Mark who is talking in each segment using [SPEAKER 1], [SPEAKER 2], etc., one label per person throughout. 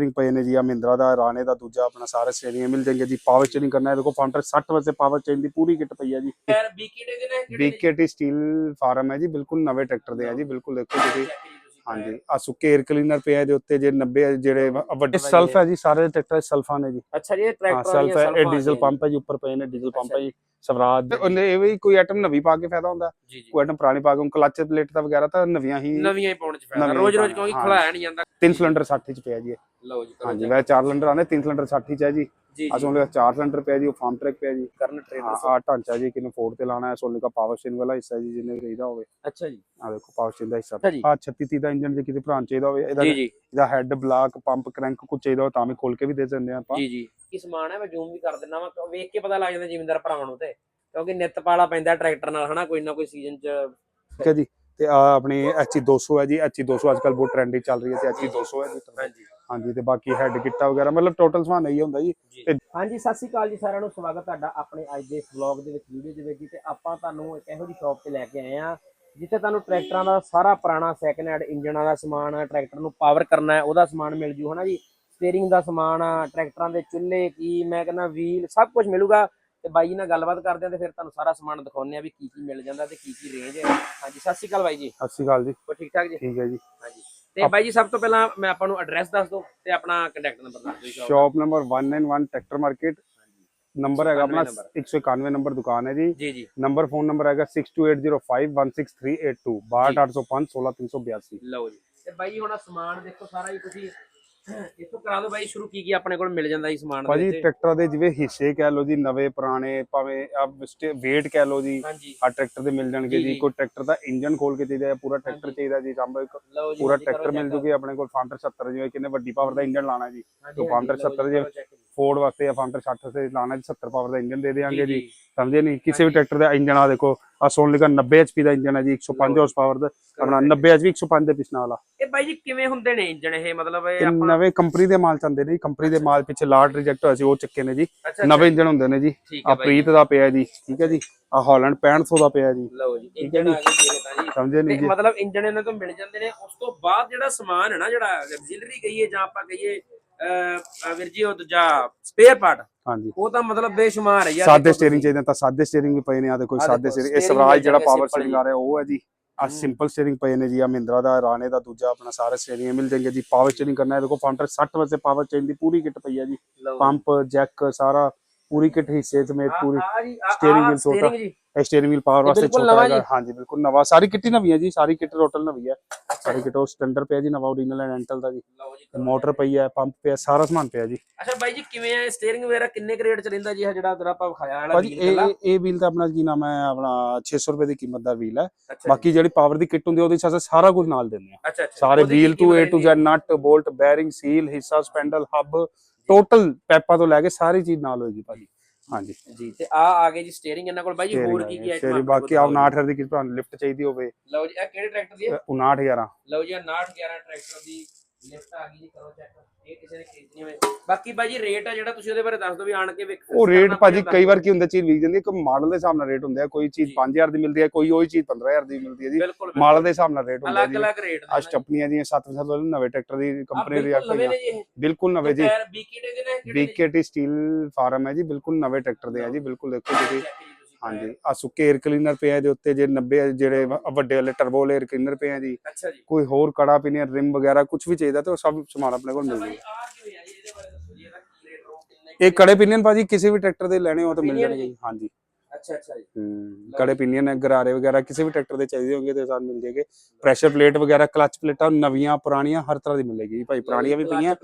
[SPEAKER 1] Steering ਪਏ ਨੇ ਜੀ ਆ ਮਹਿੰਦਰਾ ਦਾ ਰਾਣੇ ਦਾ ਦੂਜਾ ਆਪਣਾ ਸਾਰਾ ਸਟੀਅਰਿੰਗ ਮਿਲ ਜਾਣਗੇ ਜੀ ਪਾਵਰ ਸਟੀਅਰਿੰਗ ਕਰਨਾ ਹੈ ਦੇਖੋ ਫਾਊਂਡਰ 60 ਵਜੇ ਪਾਵਰ ਚੇਂਜ ਦੀ ਪੂਰੀ ਕਿੱਟ ਪਈ ਹੈ ਜੀ।
[SPEAKER 2] ਯਾਰ ਬੀਕੇਟੀ ਦੇ ਨੇ
[SPEAKER 1] ਸਟੀਲ ਫਾਰਮ ਹੈ ਜੀ ਬਿਲਕੁਲ ਨਵੇਂ ਟਰੈਕਟਰ ਦੇ ਆ ਜੀ ਬਿਲਕੁਲ ਦੇਖੋ ਤੁਸੀਂ। ਹਾਂਜੀ। ਆ ਸੁੱਕੇ 에ਅਰ ਕਲੀਨਰ ਪਿਆ ਇਹਦੇ ਉੱਤੇ ਜੇ 90 ਜਿਹੜੇ ਵ- ਵੱਡੇ ਸਲਫ ਹੈ ਜੀ ਸਾਰੇ ਟਰੈਕਟਰ ਸਲਫਾਂ ਨੇ ਜੀ।
[SPEAKER 2] ਅੱਛਾ ਜੀ ਇਹ
[SPEAKER 1] ਹਾਂ
[SPEAKER 2] ਟਰੈਕਟਰ
[SPEAKER 1] ਸਲਫ ਹੈ ਇਹ ਡੀਜ਼ਲ ਪੰਪ ਹੈ। ਜੀ ਉੱਪਰ ਪਏ ਨੇ ਡੀਜ਼ਲ ਪੰਪ ਹੈ ਜੀ। ਸਵਰਾਜ। ਉਹਨੇ ਇਹ ਵੀ ਕੋਈ ਆਈਟਮ ਨਵੀਂ ਪਾ ਕੇ ਫਾਇਦਾ ਹੁੰਦਾ? ਕੋਈ ਆਈਟਮ ਪੁਰਾਣੀ ਪਾ ਕੇ ਕਲਚ ਪਲੇਟ ਦਾ ਵਗੈਰਾ ਤਾਂ ਨਵੀਆਂ ਹੀ
[SPEAKER 2] ਨਵੀਆਂ ਹੀ ਪਾਉਣ ਚ ਫਾਇਦਾ। ਰੋਜ਼ ਰੋਜ਼ ਕਿਉਂਕਿ। ਖਲਾਇਆ ਨਹੀਂ ਜਾਂਦਾ।
[SPEAKER 1] ਤਿੰਨ ਸਿਲੰਡਰ 60 ਚ ਪਿਆ ਜੀ ਇਹ।
[SPEAKER 2] ਲਓ ਜੀ
[SPEAKER 1] ਹਾਂਜੀ। ਵੈਸੇ ਚਾਰ ਸਿਲੰਡਰ ਆਉਂਦੇ ਤਿੰਨ ਸਿਲੰਡਰ 60 ਚ ਹੈ ਜੀ। ਸੋਨੇ ਦਾ ਚਾਰ ਸਿਲੰਡਰ ਪਿਆ ਜੀ ਉਹ ਫਾਰਮ ਟਰੈਕ ਪਿਆ ਜੀ।
[SPEAKER 2] ਕਰਨ
[SPEAKER 1] ਹਾਂ
[SPEAKER 2] ਟ੍ਰੇਨਰ
[SPEAKER 1] ਆ ਢਾਂਚਾ ਜੀ ਕਿਨੂੰ ਫੋਰ ਤੇ ਲਾਣਾ ਹੈ ਸੋਨੇ ਦਾ ਪਾਵਰ ਸਟੇਸ਼ਨ ਵਾਲਾ ਹਿੱਸਾ ਜੀ ਜਿਹਨੇ ਵੀ ਚਾਹੀਦਾ ਹੋਵੇ।
[SPEAKER 2] ਅੱਛਾ ਜੀ।
[SPEAKER 1] ਆ ਦੇਖੋ ਪਾਵਰ ਸਟੇਸ਼ਨ ਦਾ ਹਿੱਸਾ। ਆ 36 30 ਦਾ ਇੰਜਨ ਜੇ ਕਿਤੇ ਭਰਾਨ ਚਾਹੀਦਾ ਹੋਵੇ ਇਹਦਾ
[SPEAKER 2] ਜੀ ਜੀ।
[SPEAKER 1] ਇਹਦਾ ਹੈਡ ਬਲਾਕ ਪੰਪ ਕ੍ਰੈਂਕ ਕੁਝ ਚਾਹੀਦਾ ਹੋਵੇ ਤਾਂ ਵੀ ਖੋਲ ਕੇ ਵੀ ਦੇ ਦਿੰਦੇ ਆ ਆਪਾਂ।
[SPEAKER 2] ਜੀ ਜੀ। ਕੀ ਸਮਾਨ ਹੈ ਮੈਂ ਜ਼ੂਮ ਵੀ ਕਰ ਦਿੰਦਾ ਵਾ ਵੇਖ ਕੇ ਪਤਾ ਲੱਗ ਜਾਂਦਾ ਜ਼ਿਮੀਂਦਾਰ ਭਰਾਵਾਂ ਨੂੰ ਤੇ। ਕਿਉਂਕਿ ਨਿੱਤ ਪਾਲਾ ਪੈਂਦਾ ਟਰੈਕਟਰ ਨਾਲ ਹਨਾ ਕੋਈ ਨਾ ਕੋਈ ਸੀਜ਼ਨ ਚ।
[SPEAKER 1] ਠੀਕ ਹੈ ਜੀ। ਤੇ ਆ ਆਪਣੀ ਐਚਈ 200 ਹੈ ਜੀ ਐਚਈ 200 ਅੱਜਕੱਲ ਬਹੁਤ ਟ੍ਰੈਂਡਿੰਗ ਚੱਲ ਰਹੀ ਹੈ ਤੇ ਐਚਈ 200 ਹੈ ਜੀ।
[SPEAKER 2] ਹਾਂਜੀ।
[SPEAKER 1] ਹਾਂਜੀ ਤੇ ਬਾਕੀ ਹੈਡ ਗਿੱਟਾ ਵਗੈਰਾ ਮਤਲਬ ਟੋਟਲ ਸਮਾਨ ਇਹੀ ਹੁੰਦਾ ਜੀ। ਤੇ
[SPEAKER 2] ਹਾਂਜੀ ਸਤਿ ਸ਼੍ਰੀ ਅਕਾਲ ਜੀ ਸਾਰਿਆਂ ਨੂੰ ਸਵਾਗਤ ਤੁਹਾਡਾ ਆਪਣੇ ਅੱਜ ਦੇ ਵਲੌਗ ਦੇ ਵਿੱਚ ਵੀਡੀਓ ਦੇ ਵਿੱਚ ਜੀ ਤੇ ਆਪਾਂ ਤੁਹਾਨੂੰ ਇੱਕ ਇਹੋ ਜਿਹੀ ਸ਼ਾਪ ਤੇ ਲੈ ਕੇ ਆਏ ਆ ਜਿੱਥੇ ਤੁਹਾਨੂੰ ਟਰੈਕਟਰਾਂ ਦਾ ਸਾਰਾ ਪੁਰਾਣਾ ਸੈਕਿੰਡ ਹੈਂਡ ਇੰਜਨਾਂ ਦਾ ਸਮਾਨ ਟਰੈਕਟਰ ਨੂੰ ਪਾਵਰ ਕਰਨਾ ਹੈ ਉਹਦਾ ਸਮਾਨ ਮਿਲ ਜੂ ਹਨਾ ਜੀ? ਸਟੀਅਰਿੰਗ ਦਾ ਸਮਾਨ ਆ ਟਰੈਕਟਰਾਂ ਦੇ ਚੁੱਲ੍ਹੇ ਕੀ ਮੈਂ ਕਹਿੰਦਾ ਵੀਲ ਸਭ ਕੁਝ ਮਿਲੂਗਾ। ਤੇ ਬਾਈ ਜੀ ਨਾਲ ਗੱਲਬਾਤ ਕਰਦੇ ਆ ਤੇ ਫਿਰ ਤੁਹਾਨੂੰ ਸਾਰਾ ਸਮਾਨ ਦਿਖਾਉਂਦੇ ਆ ਵੀ ਕੀ ਕੀ ਮਿਲ ਜਾਂਦਾ ਤੇ ਕੀ ਕੀ ਰੇਂਜ ਹੈ। ਹਾਂਜੀ ਸਤਿ ਸ਼੍ਰੀ ਅਕਾਲ ਬਾਈ ਜੀ।
[SPEAKER 1] ਸਤਿ ਸ਼੍ਰੀ ਅਕਾਲ ਜੀ।
[SPEAKER 2] ਠੀਕ ਠਾਕ ਜੀ?
[SPEAKER 1] ਠੀਕ ਹੈ ਜੀ।
[SPEAKER 2] ਹਾਂਜੀ। ਤੇ ਬਾਈ ਜੀ ਸਭ ਤੋਂ ਪਹਿਲਾਂ ਮੈਂ ਆਪਾਂ ਨੂੰ ਐਡਰੈਸ ਦੱਸ ਦਿਓ ਤੇ ਆਪਣਾ ਕੰਟੈਕਟ ਨੰਬਰ ਦੱਸ ਦਿਓ।
[SPEAKER 1] Shop number 191 tractor market number ਹੈਗਾ ਆਪਣਾ
[SPEAKER 2] 191
[SPEAKER 1] 191 ਨੰਬਰ ਦੁਕਾਨ ਹੈ ਜੀ।
[SPEAKER 2] ਜੀ ਜੀ।
[SPEAKER 1] ਨੰਬਰ ਫੋਨ ਨੰਬਰ ਹੈਗਾ 6280516382 62805 16382
[SPEAKER 2] ਲਓ ਜੀ। ਤੇ ਬਾਈ ਜੀ ਹੁਣ ਸਮਾਨ ਦੇਖੋ ਸਾਰਾ ਹੀ ਤੁਸੀਂ ਇੱਥੋਂ ਕਰਾ ਦਿਓ ਬਾਈ ਸ਼ੁਰੂ ਕੀ ਕੀ ਆਪਣੇ ਕੋਲ ਮਿਲ ਜਾਂਦਾ ਜੀ ਸਮਾਨ ਦੇ
[SPEAKER 1] ਭਾਜੀ? ਟਰੈਕਟਰਾਂ ਦੇ ਜਿਵੇਂ ਹਿੱਸੇ ਕਹਿ ਲਓ ਜੀ ਨਵੇਂ ਪੁਰਾਣੇ ਭਾਵੇਂ ਆ weight ਕਹਿ ਲਓ ਜੀ ਆ ਟਰੈਕਟਰ ਦੇ ਮਿਲ ਜਾਣਗੇ
[SPEAKER 2] ਜੀ।
[SPEAKER 1] ਕੋਈ ਟਰੈਕਟਰ ਦਾ ਇੰਜਨ ਖੋਲ ਕੇ ਚਾਹੀਦਾ ਹੈ ਪੂਰਾ ਟਰੈਕਟਰ। ਚਾਹੀਦਾ ਜੀ
[SPEAKER 2] ਜੀ
[SPEAKER 1] ਪੂਰਾ ਟਰੈਕਟਰ ਮਿਲ। ਜੂਗੀ ਆਪਣੇ ਕੋਲ ਫਾਂਟਰ 70 ਜਿਵੇਂ ਕਿੰਨੇ ਵੱਡੀ ਪਾਵਰ ਦਾ ਇੰਜਨ ਲਾਣਾ ਜੀ ਤੋਂ
[SPEAKER 2] ਹਾਂਜੀ,
[SPEAKER 1] ਫਾਂਟਰ
[SPEAKER 2] ਲਓ
[SPEAKER 1] 70
[SPEAKER 2] ਜੀ,
[SPEAKER 1] ਜੇ
[SPEAKER 2] ਕਰੋ check।
[SPEAKER 1] ਫੋਰਡ ਵਾਸਤੇ ਜਾਂ ਫਾਂਟਰ 60 ਤੇ ਲਾਣਾ ਜੀ 70 ਪਾਵਰ ਦਾ ਇੰਜਨ ਦੇ ਦੇਵਾਂਗੇ
[SPEAKER 2] ਜੀ,
[SPEAKER 1] ਜੀ। ਸਮਝੇ ਨਹੀਂ? ਕਿਸੇ ਵੀ ਟਰੈਕਟਰ ਦਾ ਇੰਜਨ ਆ ਦੇਖੋ ਆ ਸੋਨਲਿਕਾ 90 ਐਚਪੀ ਦਾ ਇੰਜਨ ਹੈ ਜੀ 105 ਹਾਰਸ ਪਾਵਰ ਦਾ ਆਪਣਾ 90 ਐਚਪੀ 105 ਦੇ ਪਿਛਨਾ ਵਾਲਾ।
[SPEAKER 2] ਇਹ ਬਾਈ ਜੀ ਕਿਵੇਂ ਹੁੰਦੇ ਨੇ ਇੰਜਣ ਇਹ? ਮਤਲਬ ਇਹ ਆਪਾਂ
[SPEAKER 1] ਨਵੇਂ ਕੰਪਨੀ ਦੇ ਮਾਲ ਚੰਦੇ ਨੇ ਕੰਪਨੀ ਦੇ ਮਾਲ ਪਿੱਛੇ ਲਾਟ ਰਿਜੈਕਟ ਹੋਇਆ ਸੀ ਉਹ ਚੱਕੇ ਨੇ ਜੀ। ਨਵੇਂ ਇੰਜਨ ਹੁੰਦੇ ਨੇ ਜੀ। ਆ ਪ੍ਰੀਤ ਦਾ ਪਿਆ ਜੀ ਠੀਕ ਹੈ ਜੀ। ਆ ਹਾਲੈਂਡ 6500 ਦਾ ਪਿਆ ਜੀ।
[SPEAKER 2] ਲਓ ਜੀ
[SPEAKER 1] ਜੀ।
[SPEAKER 2] ਆ ਗਏ ਜੀ ਤਾਂ ਜੀ।
[SPEAKER 1] ਸਮਝੇ ਨਹੀਂ ਜੀ।
[SPEAKER 2] ਮਤਲਬ ਇੰਜਣ ਇਹਨਾਂ ਤੋਂ ਮਿਲ ਜਾਂਦੇ ਨੇ ਉਸ ਤੋਂ ਬਾਅਦ ਜਿਹੜਾ ਸਮਾਨ ਹੈ ਨਾ ਜਿਹੜਾ ਐਗਜ਼ਿਲਰੀ ਕਹੀਏ ਜਾਂ ਆਪਾਂ ਕਹੀਏ ਵੀਰ ਜੀ ਉਹ ਦੂਜਾ ਸਪੇਅਰ ਪਾਰਟ
[SPEAKER 1] ਹਾਂਜੀ
[SPEAKER 2] ਉਹ ਤਾਂ ਮਤਲਬ ਬੇਸ਼ੁਮਾਰ ਹੈ ਯਾਰ
[SPEAKER 1] ਸਾਦੇ ਸਟੀਅਰਿੰਗ। ਚਾਹੀਦੇ ਤਾਂ ਸਾਦੇ ਸਟੀਅਰਿੰਗ ਵੀ ਪਏ ਨੇ ਆ ਦੇਖੋ ਸਾਦੇ ਸਟੀਅਰਿੰਗ ਇਹ ਸਵਰਾਜ ਜਿਹੜਾ ਪਾਵਰ ਸਟੀਅਰਿੰਗ। ਆ ਰਿਹਾ ਉਹ ਹੈ ਜੀ ਆ। ਸਿੰਪਲ ਸਟੀਅਰਿੰਗ ਪਏ ਨੇ ਜੀ ਆ ਮਹਿੰਦਰਾ ਦਾ ਰਾਣੇ ਦਾ ਦੂਜਾ ਆਪਣਾ ਸਾਰਾ ਸਟੀਅਰਿੰਗ ਮਿਲ ਜਾਣਗੇ ਜੀ ਪਾਵਰ ਸਟੀਅਰਿੰਗ ਕਰਨਾ ਹੈ ਦੇਖੋ ਫਾਂਟਰ 60 ਵਜੇ ਪਾਵਰ ਚੇਂਜ ਦੀ ਪੂਰੀ ਕਿੱਟ ਪਈ ਹੈ ਜੀ। ਪੰਪ ਜੈਕ ਸਾਰਾ ਪੂਰੀ ਕਿੱਟ ਹਿੱਸੇ ਸਮੇਤ ਪੂਰੀ
[SPEAKER 2] ਆ
[SPEAKER 1] wheel ਛੋਟਾ। ਇਹ ਸਟੀਅਰਿੰਗ ਵੀਲ ਪਾਵਰ ਵਾਸਤੇ ਛੋਟਾ ਹੈਗਾ? ਹਾਂਜੀ ਬਿਲਕੁਲ ਨਵਾਂ। ਸਾਰੀ ਕਿੱਟ ਹੀ ਨਵੀਂ ਹੈ ਜੀ ਸਾਰੀ ਕਿੱਟ ਟੋਟਲ ਨਵੀਂ ਹੈ। ਸਾਰੀ ਕਿੱਟ ਉਹ ਸਟੈਂਡਰ ਪਿਆ ਜੀ ਨਵਾਂ ਓਰੀਜਨਲ ਐਂਡ ਐਂਟਲ ਦਾ ਜੀ। ਮੋਟਰ ਪਈ ਹੈ ਪੰਪ ਪਿਆ ਸਾਰਾ ਸਮਾਨ ਪਿਆ ਜੀ।
[SPEAKER 2] ਅੱਛਾ ਬਾਈ ਜੀ ਕਿਵੇਂ ਹੈ? ਸਟੀਅਰਿੰਗ ਵਗੈਰਾ ਕਿੰਨੇ ਕੁ ਰੇਟ ਚ ਰਹਿੰਦਾ ਜੀ? ਇਹ ਜਿਹੜਾ ਤੇਰਾ ਆਪਾਂ ਵਿਖਾਇਆ ਵਾਲਾ ਵੀਲ?
[SPEAKER 1] ਇਹ ਇਹ- ਇਹ ਵੀਲ ਤਾਂ ਆਪਣਾ ਕੀ ਨਾਮ ਹੈ? ਆਪਣਾ 600 ਰੁਪਏ ਦੀ ਕੀਮਤ ਦਾ ਵੀਲ ਹੈ। ਬਾਕੀ ਜਿਹੜੀ ਪਾਵਰ ਦੀ ਕਿੱਟ ਹੁੰਦੀ ਉਹਦੇ ਅਸੀਂ ਸਾਰਾ ਕੁਝ ਨਾਲ ਦਿੰਦੇ ਆ ਸਾਰੇ ਵੀਲ ਟੂ
[SPEAKER 2] ਕੀਮਤ
[SPEAKER 1] to Z nut bolt bearing seal ਹਿੱਸਾ ਸਪੈਂਡਲ ਹੱਬ ਟੋਟਲ ਪੈਪਾ ਤੋਂ ਲੈ ਕੇ ਸਾਰੀ ਚੀਜ਼ ਨਾਲ ਹੋਏਗੀ ਭਾਜੀ। ਹਾਂਜੀ।
[SPEAKER 2] ਜੀ ਤੇ ਆ ਆ ਗਏ ਜੀ ਸਟੀਅਰਿੰਗ ਇਹਨਾਂ ਕੋਲ ਬਾਈ ਜੀ ਹੋਰ ਕੀ ਕੀ ਆਈਟਮ
[SPEAKER 1] ਬਾਕੀ ਆ 59 ਦੀ ਕਿਸ ਤੁਹਾਨੂੰ ਲਿਫਟ ਚਾਹੀਦੀ ਹੋਵੇ।
[SPEAKER 2] ਲਓ ਜੀ ਇਹ ਕਿਹੜੇ ਟਰੈਕਟਰ ਦੀ ਹੈ?
[SPEAKER 1] 59 11
[SPEAKER 2] ਲਓ ਜੀ 69 11 ਟਰੈਕਟਰ ਦੀ ਲਿਫਟ ਆ ਗਈ ਜੀ ਕਰੋ ਚੈੱਕ ਇਹ ਕਿਸੇ ਨੇ ਖਰੀਦਣੀ ਹੋਵੇ। ਬਾਕੀ ਬਾਈ ਜੀ ਰੇਟ ਆ ਜਿਹੜਾ ਤੁਸੀਂ ਉਹਦੇ ਬਾਰੇ ਦੱਸ ਦਿਓ ਵੀ ਆਣ ਕੇ ਵੇਖ
[SPEAKER 1] ਉਹ ਰੇਟ ਭਾਜੀ ਕਈ ਵਾਰ ਕੀ ਹੁੰਦਾ ਚੀਜ਼ ਵਿਕ ਜਾਂਦੀ ਹੈ ਕਿ ਮਾਡਲ ਦੇ ਹਿਸਾਬ ਨਾਲ ਰੇਟ ਹੁੰਦਾ ਹੈ ਕੋਈ ਚੀਜ਼
[SPEAKER 2] ਜੀ।
[SPEAKER 1] 5000 ਦੀ ਮਿਲਦੀ ਹੈ ਕੋਈ ਉਹੀ ਚੀਜ਼ 15000 ਦੀ ਮਿਲਦੀ ਹੈ ਜੀ। ਮਾਡਲ ਦੇ ਹਿਸਾਬ ਨਾਲ ਰੇਟ ਹੁੰਦਾ ਜੀ।
[SPEAKER 2] ਅਲੱਗ ਰੇਟ
[SPEAKER 1] ਆ ਸਟਪਨੀਆਂ ਦੀਆਂ 7 ਸਾਲ ਵਾਲੇ ਨਵੇਂ ਟਰੈਕਟਰ ਦੀ ਕੰਪਨੀ
[SPEAKER 2] ਜੀ ਇਹ।
[SPEAKER 1] ਬਿਲਕੁਲ ਨਵੇਂ ਜੀ।
[SPEAKER 2] ਬੀਕੇਟੀ
[SPEAKER 1] ਸਟੀਲ ਫਾਰਮ ਹੈ ਜੀ ਬਿਲਕੁਲ ਨਵੇਂ ਟਰੈਕਟਰ ਦੇ ਆ ਜੀ ਬਿਲਕੁਲ ਦੇਖੋ ਤੁਸੀਂ ਹਾਂਜੀ। ਆ ਸੁੱਕੇ 에ਅਰ ਕਲੀਨਰ ਪਏ ਆ ਇਹਦੇ ਉੱਤੇ ਜੇ 90 ਜਿਹੜੇ ਵੱਡੇ ਵਾਲੇ ਟਰਬੋ 에ਅਰ ਕਲੀਨਰ ਪਏ ਆ ਜੀ।
[SPEAKER 2] ਅੱਛਾ ਜੀ।
[SPEAKER 1] ਕੋਈ ਹੋਰ ਕੜਾ ਪਿਨੀਅਰ ਰਿਮ ਵਗੈਰਾ ਕੁਝ ਵੀ ਚਾਹੀਦਾ ਤੇ ਉਹ ਸਭ ਸਮਾਨ ਆਪਣੇ ਕੋਲ ਮਿਲ
[SPEAKER 2] ਬਾਈ
[SPEAKER 1] ਜਾਊਗਾ।
[SPEAKER 2] ਆ ਕਿਵੇਂ ਆ ਜੀ ਇਹਦੇ ਬਾਰੇ ਦੱਸੋ ਜੀ ਇਹਦਾ ਕੀ ਰੇਟ ਰੋ ਕਿੰਨੇ
[SPEAKER 1] ਇਹ ਕੜੇ ਪਿਨੀਅਨ ਭਾਜੀ ਕਿਸੇ ਵੀ ਟਰੈਕਟਰ ਦੇ ਲੈਣੇ ਹੋ ਤਾਂ ਮਿਲ ਜਾਣਗੇ
[SPEAKER 2] ਜੀ?
[SPEAKER 1] ਹਾਂਜੀ।
[SPEAKER 2] ਅੱਛਾ ਅੱਛਾ ਜੀ।
[SPEAKER 1] ਹੂੰ ਕੜੇ ਪਿਨੀਅਨ ਹੈ ਗਰਾਰੇ ਵਗੈਰਾ ਕਿਸੇ ਵੀ ਟਰੈਕਟਰ ਦੇ ਚਾਹੀਦੇ ਹੋਣਗੇ ਤੇ ਸਾਨੂੰ ਮਿਲ ਜਾਏਗੇ। ਪ੍ਰੈਸ਼ਰ ਪਲੇਟ ਵਗੈਰਾ ਕਲਚ ਪਲੇਟਾਂ ਨਵੀਆਂ ਪੁਰਾਣੀਆਂ ਹਰ ਤਰ੍ਹਾਂ ਦੀ ਮਿਲੇਗੀ ਜੀ ਭਾਈ। ਪੁਰਾਣੀਆਂ ਵੀ ਪਈਆਂ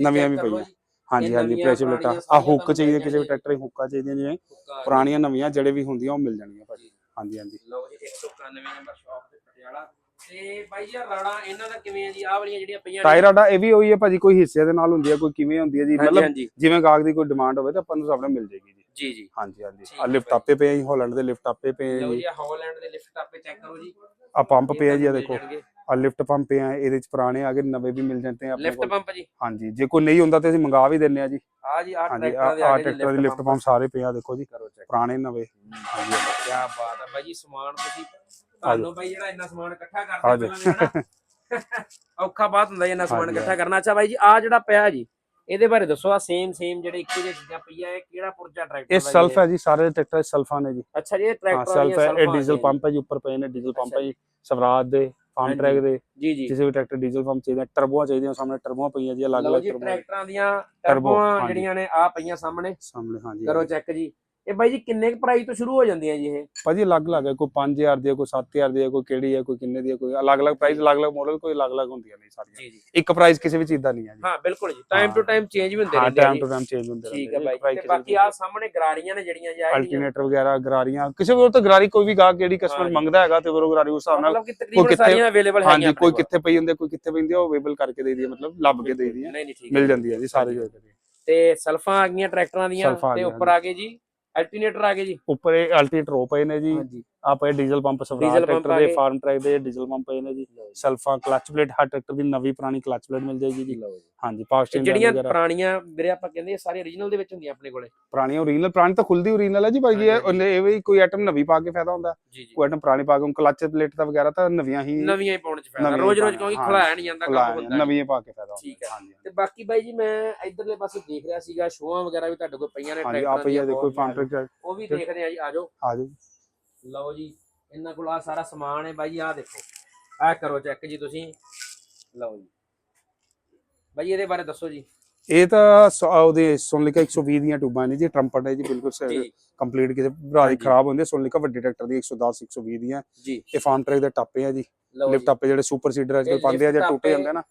[SPEAKER 1] ਨਵੀਆਂ ਵੀ ਪਈਆਂ। ਹਾਂਜੀ ਹਾਂਜੀ ਪ੍ਰੈਸ਼ਰ
[SPEAKER 2] ਪੁਰਾਣੀਆਂ
[SPEAKER 1] ਆ ਹੁੱਕ ਚਾਹੀਦੇ ਕਿਸੇ ਵੀ ਟਰੈਕਟਰ ਦੀ ਹੁੱਕਾਂ ਚਾਹੀਦੀਆਂ ਜਿਵੇਂ
[SPEAKER 2] ਪੁਰਾਣੀ
[SPEAKER 1] ਪੁਰਾਣੀਆਂ ਨਵੀਆਂ ਜਿਹੜੇ ਵੀ ਹੁੰਦੀਆਂ ਉਹ ਮਿਲ ਜਾਣਗੀਆਂ ਭਾਜੀ। ਹਾਂਜੀ ਹਾਂਜੀ।
[SPEAKER 2] ਲਓ ਜੀ 191 ਨੰਬਰ ਸ਼ਾਪ ਤੇ ਪਟਿਆਲਾ। ਤੇ ਬਾਈ ਜੀ ਰਾੜਾ ਇਹਨਾਂ ਦਾ ਕਿਵੇਂ ਹੈ ਜੀ? ਆਹ ਵਾਲੀਆਂ ਜਿਹੜੀਆਂ ਪਈਆਂ ਨੇ?
[SPEAKER 1] ਟਾਇਰਾਡਾ ਇਹ ਵੀ ਹੋਈ ਹੈ ਭਾਜੀ ਕੋਈ ਹਿੱਸੇ ਦੇ ਨਾਲ ਹੁੰਦੀ ਹੈ ਕੋਈ ਕਿਵੇਂ ਹੁੰਦੀ ਹੈ ਜੀ ਮਤਲਬ ਜਿਵੇਂ ਗਾਹਕ ਦੀ ਕੋਈ ਡਿਮਾਂਡ ਹੋਵੇ ਤਾਂ ਆਪਾਂ ਨੂੰ ਸਾਹਮਣੇ ਮਿਲ ਜਾਏਗੀ ਜੀ।
[SPEAKER 2] ਜੀ ਜੀ।
[SPEAKER 1] ਹਾਂਜੀ ਹਾਂਜੀ। ਆ ਲਿਫਟ। ਆਪੇ ਪਏ ਆ ਜੀ ਹਾਲੈਂਡ ਦੇ ਲਿਫਟ ਆਪੇ ਪਏ ਆ
[SPEAKER 2] ਲਓ
[SPEAKER 1] ਜੀ
[SPEAKER 2] ਜੀ। ਹਾਲੈਂਡ ਦੇ ਲਿਫਟ ਆਪੇ ਚੈੱਕ ਕਰੋ ਜੀ।
[SPEAKER 1] ਆ ਪੰਪ ਪਿਆ ਜੀ ਆ ਦੇਖੋ। ਆ ਲਿਫਟ ਪੰਪ ਪਿਆ ਇਹਦੇ ਵਿੱਚ ਪੁਰਾਣੇ ਆ ਗਏ ਨਵੇਂ ਵੀ ਮਿਲ ਜਾਂਦੇ ਆ ਆਪਣੇ
[SPEAKER 2] ਲਿਫਟ
[SPEAKER 1] ਕੋਲ।
[SPEAKER 2] ਪੰਪ ਜੀ?
[SPEAKER 1] ਹਾਂਜੀ ਜੇ ਕੋਈ ਨਹੀਂ ਹੁੰਦਾ ਤੇ ਅਸੀਂ ਮੰਗਾ ਵੀ ਦਿੰਨੇ ਆ ਜੀ।
[SPEAKER 2] ਆ ਜੀ ਆ
[SPEAKER 1] ਹਾਂਜੀ
[SPEAKER 2] ਟਰੈਕਟਰਾਂ ਦੇ
[SPEAKER 1] ਆ
[SPEAKER 2] ਆ ਗਏ
[SPEAKER 1] ਟਰੈਕਟਰ ਦੇ ਲਿਫਟ ਪੰਪ ਸਾਰੇ ਪਏ ਆ ਦੇਖੋ ਜੀ
[SPEAKER 2] ਕਰੋ ਚੈੱਕ।
[SPEAKER 1] ਪੁਰਾਣੇ ਨਵੇਂ। ਹਾਂਜੀ।
[SPEAKER 2] ਕੀ ਬਾਤ ਹੈ ਬਾਈ ਜੀ ਸਮਾਨ ਤੁਸੀਂ ਤੁਹਾਨੂੰ ਬਾਈ ਜਿਹੜਾ ਇੰਨਾ ਸਮਾਨ ਇਕੱਠਾ
[SPEAKER 1] ਆ
[SPEAKER 2] ਕਰਦੇ
[SPEAKER 1] ਜਾਓ।
[SPEAKER 2] ਪਹਿਲਾਂ ਔਖਾ ਬਾਤ ਹੁੰਦਾ ਜੀ ਇਹਨਾਂ ਸਮਾਨ
[SPEAKER 1] ਹਾਂਜੀ,
[SPEAKER 2] ਇਕੱਠਾ ਕਰਨਾ। ਅੱਛਾ ਬਾਈ ਜੀ ਆ ਜਿਹੜਾ ਪਿਆ ਜੀ ਇਹਦੇ ਬਾਰੇ ਦੱਸੋ ਆ ਸੇਮ ਸੇਮ ਜਿਹੜੇ ਇੱਕੋ ਜਿਹੀ ਚੀਜ਼ਾਂ ਪਈਆਂ ਇਹ ਕਿਹੜਾ ਪੁਰਜਾ ਟਰੈਕਟਰ
[SPEAKER 1] ਇਹ ਸਲਫ ਹੈ ਜੀ ਸਾਰੇ ਟਰੈਕਟਰ ਸਲਫਾਂ ਨੇ ਜੀ।
[SPEAKER 2] ਅੱਛਾ ਜੀ ਇਹ
[SPEAKER 1] ਹਾਂ
[SPEAKER 2] ਟਰੈਕਟਰ
[SPEAKER 1] ਸਲਫ ਹੈ ਇਹ ਡੀਜ਼ਲ ਪੰਪ ਹੈ ਜੀ ਉੱਪਰ ਪਏ ਨੇ ਡੀਜ਼ਲ ਪੰਪ ਹੈ ਜੀ। ਸਵਰਾਜ ਦੇ ਫਾਰਮ। ਟਰੈਕ ਦੇ।
[SPEAKER 2] ਜੀ ਜੀ।
[SPEAKER 1] ਕਿਸੇ ਵੀ ਟਰੈਕਟਰ ਡੀਜ਼ਲ ਪੰਪ ਚਾਹੀਦਾ ਟਰਬੋਆਂ ਚਾਹੀਦੀਆਂ ਸਾਹਮਣੇ ਟਰਬੋਆਂ ਪਈਆਂ ਜੀ ਅਲੱਗ ਅਲੱਗ
[SPEAKER 2] ਜੀ
[SPEAKER 1] ਟਰਬੋਆਂ
[SPEAKER 2] ਟਰੈਕਟਰਾਂ ਦੀਆਂ ਟਰਬੋਆਂ। ਜਿਹੜੀਆਂ ਨੇ ਆ ਪਈਆਂ ਸਾਹਮਣੇ।
[SPEAKER 1] ਸਾਹਮਣੇ ਹਾਂਜੀ
[SPEAKER 2] ਕਰੋ ਚੈੱਕ ਜੀ। ਇਹ ਬਾਈ ਜੀ ਕਿੰਨੇ ਕੁ ਪ੍ਰਾਈਸ ਤੋਂ ਸ਼ੁਰੂ ਹੋ ਜਾਂਦੀਆਂ ਜੀ ਇਹ?
[SPEAKER 1] ਭਾਜੀ ਅਲੱਗ ਅਲੱਗ ਹੈ ਕੋਈ 5000 ਦੀ ਹੈ ਕੋਈ 7000 ਦੀ ਹੈ ਕੋਈ ਕਿਹੜੀ ਹੈ ਕੋਈ ਕਿੰਨੇ ਦੀ ਹੈ ਕੋਈ ਅਲੱਗ ਅਲੱਗ ਪ੍ਰਾਈਸ ਅਲੱਗ ਅਲੱਗ ਮਾਡਲ ਕੋਈ ਅਲੱਗ ਅਲੱਗ ਹੁੰਦੀਆਂ ਨੇ ਸਾਰੀਆਂ।
[SPEAKER 2] ਜੀ ਜੀ।
[SPEAKER 1] ਇੱਕ ਪ੍ਰਾਈਸ ਕਿਸੇ ਵੀ ਚੀਜ਼ ਦਾ ਨਹੀਂ ਹੈ ਜੀ।
[SPEAKER 2] ਹਾਂ ਬਿਲਕੁਲ ਜੀ। Time to. ਟਾਈਮ ਚੇਂਜ ਵੀ ਹੁੰਦੇ
[SPEAKER 1] ਹਾਂ
[SPEAKER 2] ਰਹਿੰਦੇ ਆ
[SPEAKER 1] ਟਾਈਮ
[SPEAKER 2] ਜੀ।
[SPEAKER 1] ਟੂ ਟਾਈਮ ਚੇਂਜ ਹੁੰਦੇ
[SPEAKER 2] ਠੀਕ ਹੈ ਬਾਈ। ਤੇ ਬਾਕੀ ਆ ਸਾਹਮਣੇ ਗਰਾਰੀਆਂ ਨੇ ਜਿਹੜੀਆਂ ਜੀ
[SPEAKER 1] ਅਲਟਰਨੇਟਰ ਵਗੈਰਾ ਗਰਾਰੀਆਂ ਕਿਸੇ ਵੀ ਉਹ ਤਾਂ ਗਰਾਰੀ ਕੋਈ ਵੀ ਗਾਹਕ ਜਿਹੜੀ ਕਸਟਮਰ
[SPEAKER 2] ਹਾਂਜੀ।
[SPEAKER 1] ਮੰਗਦਾ ਹੈਗਾ ਤੇ ਫਿਰ ਉਹ ਗਰਾਰੀ ਉਸ ਹਿਸਾਬ ਨਾਲ
[SPEAKER 2] ਮਤਲਬ ਕਿ ਤਕਰੀਬਨ
[SPEAKER 1] ਕਿੱਥੇ-
[SPEAKER 2] ਸਾਰੀਆਂ ਅਵੇਲੇਬਲ ਹੈਗੀਆਂ
[SPEAKER 1] ਹਾਂਜੀ
[SPEAKER 2] ਆਪਣੇ
[SPEAKER 1] ਕੋਈ
[SPEAKER 2] ਕੋਲ।
[SPEAKER 1] ਕਿੱਥੇ ਪਈ ਹੁੰਦੀ ਹੈ, ਕੋਈ ਕਿੱਥੇ ਪੈਂਦੀ ਹੈ ਉਹ ਅਵੇਲੇਬਲ ਕਰਕੇ ਦੇ ਦੀ ਮਤਲਬ ਲੱਭ ਕੇ ਦੇ ਦੀ ਹੈ।
[SPEAKER 2] ਨਹੀਂ ਨਹੀਂ ਠੀਕ
[SPEAKER 1] ਮਿਲ
[SPEAKER 2] ਹੈ
[SPEAKER 1] ਜਾਂਦੀ ਹੈ ਜੀ ਸਾਰੇ ਜਗ੍ਹਾ ਤੇ।
[SPEAKER 2] ਤੇ ਸਲਫਾਂ ਆ ਗਈਆਂ ਟਰੈਕਟਰਾਂ ਦੀਆਂ
[SPEAKER 1] ਸਲਫਾਂ ਆ
[SPEAKER 2] ਤੇ
[SPEAKER 1] ਗਈਆਂ,
[SPEAKER 2] ਉੱਪਰ ਆ ਗਏ ਜੀ। ਅਲਟਰਨੇਟਰ ਆ ਗਏ ਜੀ।
[SPEAKER 1] ਉੱਪਰ ਇਹ ਅਲਟਰਨੇਟਰ ਹੋ ਪਏ ਨੇ ਜੀ।
[SPEAKER 2] ਹਾਂਜੀ।
[SPEAKER 1] ਆ ਪਏ diesel pump Swaraj
[SPEAKER 2] pump
[SPEAKER 1] tractor ਦੇ। ਫਾਰਮ ਟਰੈਕ ਦੇ ਡੀਜ਼ਲ ਪੰਪ ਪਏ ਨੇ ਜੀ ਸਲਫਾ ਕਲਚ ਪਲੇਟ ਹਰ ਟਰੈਕਟਰ ਦੀ ਨਵੀਂ ਪੁਰਾਣੀ ਕਲਚ ਪਲੇਟ ਮਿਲ ਜਾਏਗੀ ਜੀ। ਹਾਂਜੀ ਪਾਵਰ ਸਟੇਸ਼ਨ
[SPEAKER 2] ਜਿਹੜੀਆਂ ਪੁਰਾਣੀਆਂ ਵੀਰੇ ਆਪਾਂ ਕਹਿੰਦੇ ਆ ਸਾਰੀਆਂ origignal ਦੇ ਵਿੱਚ ਹੁੰਦੀਆਂ ਆਪਣੇ ਕੋਲੇ?
[SPEAKER 1] ਪੁਰਾਣੀਆਂ ਓਰੀਜਨਲ ਪੁਰਾਣੀ ਤਾਂ ਖੁੱਲਦੀ ਓਰੀਜਨਲ ਹੈ ਜੀ ਭਾਜੀ ਇਹ
[SPEAKER 2] ਹਾਂਜੀ,
[SPEAKER 1] ਵੀ ਕੋਈ ਆਈਟਮ ਨਵੀਂ ਪਾ ਕੇ ਫਾਇਦਾ ਹੁੰਦਾ। ਕੋਈ ਆਈਟਮ ਪੁਰਾਣੀ ਪਾ ਕੇ ਕਲਚ ਪਲੇਟ ਦਾ ਵਗੈਰਾ ਤਾਂ ਨਵੀਆਂ ਹੀ
[SPEAKER 2] ਨਵੀਆਂ ਹੀ ਪਾਉਣ ਚ ਫਾਇਦਾ। ਰੋਜ਼ ਰੋਜ਼ ਕਿਉਂਕਿ। ਖਲਾਇਆ ਨਹੀਂ ਜਾਂਦਾ ਕੰਮ ਹੁੰਦਾ
[SPEAKER 1] ਨਵੀਆਂ ਪਾ ਕੇ ਫਾਇਦਾ
[SPEAKER 2] ਠੀਕ
[SPEAKER 1] ਹੁੰਦਾ
[SPEAKER 2] ਹੈ।
[SPEAKER 1] ਹਾਂਜੀ।
[SPEAKER 2] ਤੇ ਬਾਕੀ ਬਾਈ ਜੀ ਮੈਂ ਇਧਰਲੇ ਪਾਸੇ ਦੇਖ ਰਿਹਾ ਸੀਗਾ ਸ਼ੋਆਂ ਵਗੈਰਾ ਵੀ ਤੁਹਾਡੇ ਕੋਲ ਪਈਆਂ ਨੇ
[SPEAKER 1] ਹਾਂਜੀ
[SPEAKER 2] ਟਰੈਕਟਰਾਂ
[SPEAKER 1] ਪਈ ਆ ਦੇਖੋ
[SPEAKER 2] ਬਹੁਤ
[SPEAKER 1] ਫਾਰਮ ਟਰੈਕ
[SPEAKER 2] ਉਹ ਵੀ ਦੇਖਦੇ ਆ ਜੀ ਆਜੋ
[SPEAKER 1] ਆ ਜਾਓ।
[SPEAKER 2] ਲਓ ਜੀ ਇਹਨਾਂ ਕੋਲ ਆ ਸਾਰਾ ਸਮਾਨ ਹੈ ਬਾਈ ਆਹ ਦੇਖੋ। ਆਹ ਕਰੋ ਚੈੱਕ ਜੀ ਤੁਸੀਂ। ਲਓ ਜੀ। ਬਾਈ ਇਹਦੇ ਬਾਰੇ ਦੱਸੋ ਜੀ।
[SPEAKER 1] ਇਹ ਤਾਂ ਸ- ਉਹਦੇ ਸੋਨਲਿਕਾ 120 ਦੀਆਂ ਟਿਊਬਾਂ ਨੇ ਜੀ ਟਰੰਪਟ ਹੈ ਜੀ ਬਿਲਕੁਲ
[SPEAKER 2] ਜੀ
[SPEAKER 1] ਕੰਪਲੀਟ ਕਿਸੇ ਭਰਾ ਦੀ
[SPEAKER 2] ਹਾਂਜੀ।
[SPEAKER 1] ਖਰਾਬ ਹੁੰਦੀ ਹੈ ਸੋਨਲਿਕਾ ਵੱਡੇ ਟਰੈਕਟਰ ਦੀ 110 120 ਦੀਆਂ।
[SPEAKER 2] ਜੀ।
[SPEAKER 1] ਇਹ ਫਾਰਮ ਟਰੈਕ ਦੇ ਟਾਪੇ ਆ ਜੀ।
[SPEAKER 2] ਲਓ
[SPEAKER 1] ਲਿਫਟ ਟਾਪੇ ਜਿਹੜੇ ਸੁਪਰ ਸੀਡਰ ਅੱਜ
[SPEAKER 2] ਇਹ
[SPEAKER 1] ਕੱਲ ਪਾਉਂਦੇ ਆ ਜਾਂ ਟੁੱਟ
[SPEAKER 2] ਟਾਪੇ-
[SPEAKER 1] ਜਾਂਦੇ ਆ ਨਾ।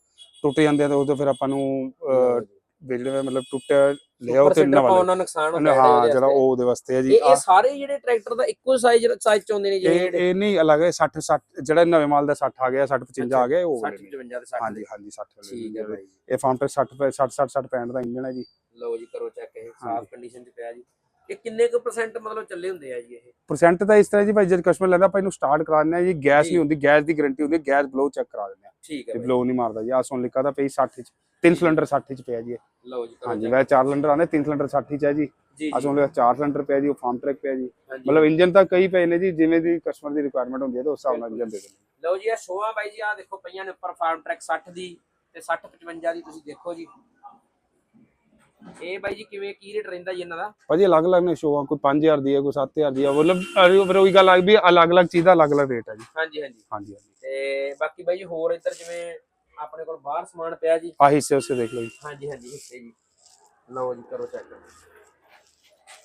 [SPEAKER 1] ਟੁੱਟ ਜਾਂਦੇ ਆ ਤਾਂ ਤਾਂ ਫਿਰ ਆਪਾਂ ਨੂੰ
[SPEAKER 2] ਲਓ ਜੀ।
[SPEAKER 1] ਜਿਹੜੇ ਮਤਲਬ ਟੁੱਟਿਆ
[SPEAKER 2] Super
[SPEAKER 1] ਤੇ ਨਵਾਂ
[SPEAKER 2] ਨਾਲ ਨੁਕਸਾਨ ਹੁੰਦਾ
[SPEAKER 1] ਹਾਂ ਜਿਹੜਾ। ਉਹ ਉਹਦੇ ਵਾਸਤੇ ਹੈ ਜੀ
[SPEAKER 2] ਇਹ ਸਾਰੇ ਜਿਹੜੇ ਟਰੈਕਟਰ ਦਾ ਇੱਕੋ ਸਾਈਜ਼ ਸਾਈਜ਼ ਚ ਨੇ ਜਿਹੜੇ
[SPEAKER 1] ਇਹ ਨਹੀਂ ਅਲੱਗ ਹੈ 60 60 ਜਿਹੜਾ ਨਵੇਂ ਮਾਲ ਦਾ 60 ਆ ਗਿਆ 60 55 ਆ ਗਿਆ ਉਹ
[SPEAKER 2] 60
[SPEAKER 1] ਵਾਲੇ ਨੇ।
[SPEAKER 2] 55 ਦੇ 60
[SPEAKER 1] ਹਾਂਜੀ ਹਾਂਜੀ 60 ਵਾਲੇ
[SPEAKER 2] ਠੀਕ ਹੈ
[SPEAKER 1] ਨੇ।
[SPEAKER 2] ਬਾਈ
[SPEAKER 1] ਇਹ ਫਾਰਮ ਟਰੈਕ 60 60 60 60 65 ਦਾ ਇੰਜਨ ਹੈ ਜੀ
[SPEAKER 2] ਲਓ ਜੀ ਕਰੋ ਚੈੱਕ ਇਹ ਸਾਫ਼। ਕੰਡੀਸ਼ਨ ਚ ਪਿਆ ਜੀ ਇਹ ਕਿੰਨੇ ਕੁ ਪਰਸੈਂਟ ਮਤਲਬ ਚੱਲੇ ਹੁੰਦੇ ਆ ਜੀ ਇਹ
[SPEAKER 1] ਪਰਸੈਂਟ ਤਾਂ ਇਸ ਤਰ੍ਹਾਂ ਜੀ ਭਾਈ ਜਦ ਕਸਟਮਰ ਲੈਂਦਾ ਆਪਾਂ ਇਹਨੂੰ ਸਟਾਰਟ ਕਰਾ ਦਿੰਦੇ ਆ ਜੀ ਗੈਸ। ਨਹੀਂ ਹੁੰਦੀ ਗੈਸ ਦੀ ਗਾਰੰਟੀ ਹੁੰਦੀ ਗੈਸ ਬਲੋ ਚੈੱਕ ਕਰਾ ਦਿੰਦੇ ਆ
[SPEAKER 2] ਠੀਕ ਹੈ
[SPEAKER 1] ਬਲੋ ਨਹੀਂ ਮਾਰਦਾ ਜੀ ਆ ਸੋਨ ਲਿਖਾ ਦਾ ਪਈ 60 ਚ ਤਿੰਨ ਸਿਲੰਡਰ 60 ਚ ਪਿਆ ਜੀ ਇਹ।
[SPEAKER 2] ਲਓ ਜੀ ਕਰੋ
[SPEAKER 1] ਹਾਂਜੀ
[SPEAKER 2] check।
[SPEAKER 1] ਵੈ ਚਾਰ ਸਿਲੰਡਰ ਆਉਂਦੇ ਤਿੰਨ ਸਿਲੰਡਰ 60 ਚ ਹੈ ਜੀ।
[SPEAKER 2] ਜੀ ਜੀ।
[SPEAKER 1] ਲਿਖਾ ਚਾਰ ਸਿਲੰਡਰ ਪਿਆ ਜੀ ਉਹ ਫਾਰਮ ਟਰੈਕ ਪਿਆ ਜੀ।
[SPEAKER 2] ਹਾਂਜੀ।
[SPEAKER 1] ਮਤਲਬ ਇੰਜਨ ਤਾਂ ਕਈ ਪਏ ਨੇ ਜੀ ਜਿਵੇਂ ਦੀ ਕਸਟਮਰ ਦੀ ਰਿਕੁਆਇਰਮੈਂਟ ਹੁੰਦੀ ਹੈ ਤੇ ਉਸ ਹਿਸਾਬ ਨਾਲ ਇੰਜਨ ਦੇ ਦਿੰਦੇ
[SPEAKER 2] ਲਓ ਜੀ ਇਹ ਸ਼ੋਆਂ ਬਾਈ ਜੀ ਆ ਦੇਖੋ ਪਈਆਂ ਨੇ ਉੱਪਰ ਫਾਰਮ ਟਰੈਕ 60 ਦੀ ਤੇ 60 55 ਦੀ ਤੁਸੀਂ ਦੇਖੋ ਜੀ। ਇਹ ਬਾਈ ਜੀ ਕਿਵੇਂ ਕੀ ਰੇਟ ਰਹਿੰਦਾ ਜੀ ਇਹਨਾਂ ਦਾ?
[SPEAKER 1] ਭਾਜੀ ਅਲੱਗ-ਅਲੱਗ ਨੇ ਸ਼ੋਆਂ ਕੋਈ 5000 ਦੀ ਹੈ ਕੋਈ 7000 ਦੀ ਹੈ। ਮਤਲਬ ਅਰੇ ਫਿਰ ਉਹੀ ਗੱਲ ਆ ਗਈ ਵੀ ਅਲੱਗ-ਅਲੱਗ ਚੀਜ਼ ਦਾ ਅਲੱਗ-ਅਲੱਗ ਰੇਟ ਹੈ ਜੀ।
[SPEAKER 2] ਹਾਂਜੀ ਹਾਂਜੀ।
[SPEAKER 1] ਹਾਂਜੀ ਹਾਂਜੀ।
[SPEAKER 2] ਤੇ ਬਾਕੀ ਬਾਈ ਜੀ ਹੋਰ ਇੱਧਰ ਜਿਵੇਂ ਆਪਣੇ ਕੋਲ ਬਾਹਰ ਸਮਾਨ ਪਿਆ ਜੀ।
[SPEAKER 1] ਆ ਹਿੱਸੇ ਉਸੇ ਦੇਖ ਲਓ ਜੀ।
[SPEAKER 2] ਹਾਂਜੀ ਹਾਂਜੀ ਹਿੱਸੇ ਜੀ। ਲਓ ਜੀ ਕਰੋ ਚੈੱਕ